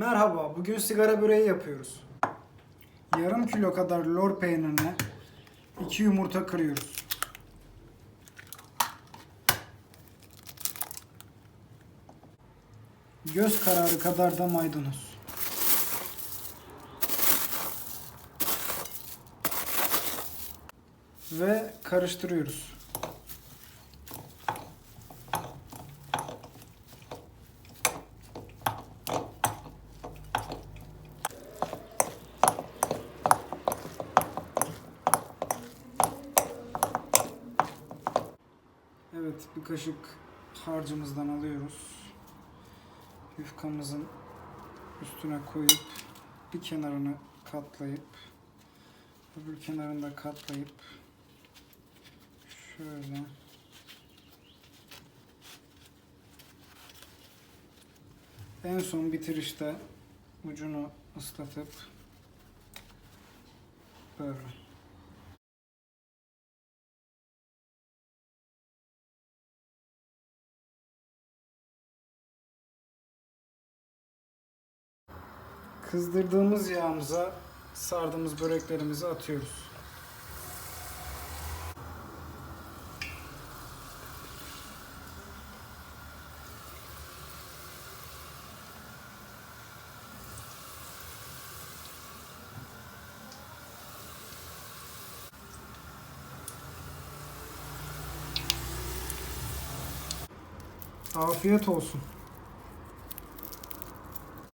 Merhaba, bugün sigara böreği yapıyoruz. Yarım kilo kadar lor peynirine iki yumurta kırıyoruz. Göz kararı kadar da maydanoz. Ve karıştırıyoruz. Evet, bir kaşık harcımızdan alıyoruz. Yufkamızın üstüne koyup bir kenarını katlayıp öbür kenarını da katlayıp şöyle en son bitirişte ucunu ıslatıp böyle Kızdırdığımız yağımıza sardığımız böreklerimizi atıyoruz. Afiyet olsun.